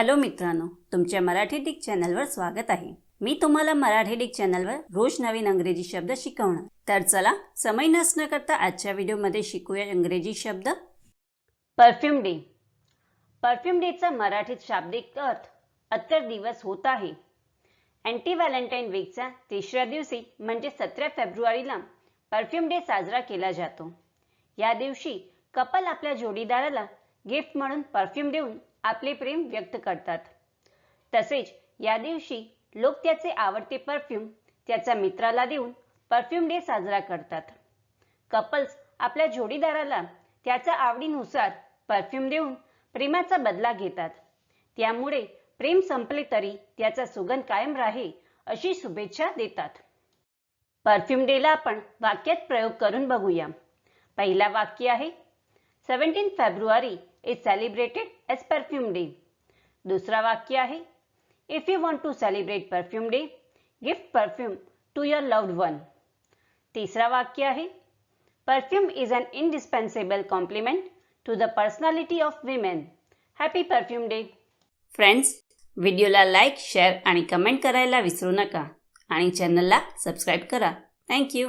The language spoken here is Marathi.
हॅलो मित्रांनो तुमच्या मराठी डिक चॅनलवर स्वागत आहे. मी तुम्हाला मराठी डिक चॅनलवर रोज नवीन अंग्रेजी शब्द शिकवणार. तर चला समय नसणं करता आजच्या व्हिडिओमध्ये शिकूया इंग्रजी शब्द. परफ्यूम डे परफ्यूम डेचा मराठीत शाब्दिक अर्थ अत्तर दिवस होत आहे. अँटी व्हॅलेंटाईन वीकच्या तिसऱ्या दिवशी म्हणजे सतरा फेब्रुवारीला परफ्यूम डे साजरा केला जातो. या दिवशी कपल आपल्या जोडीदाराला गिफ्ट म्हणून परफ्यूम देऊन आपले प्रेम व्यक्त करतात. तसेच या दिवशी लोक त्याचे आवडते परफ्यूम त्याच्या मित्राला देऊन परफ्यूम डे साजरा करतात. कपल्स आपल्या जोडीदाराला त्याच्या आवडीनुसार परफ्यूम देऊन प्रेमाचा बदला घेतात. त्यामुळे प्रेम संपले तरी त्याचा सुगंध कायम राहे अशी शुभेच्छा देतात. परफ्यूम डेला आपण वाक्यात प्रयोग करून बघूया. पहिला वाक्य आहे seventeen February is celebrated as perfume day दुसरा वाक्य आहे if you want to celebrate perfume day gift perfume to your loved one तिसरा वाक्य आहे perfume is an indispensable compliment to the personality of women happy perfume day friends व्हिडिओला लाईक शेअर आणि कमेंट करायला विसरू नका. आणि चॅनलला सबस्क्राईब करा. थँक्यू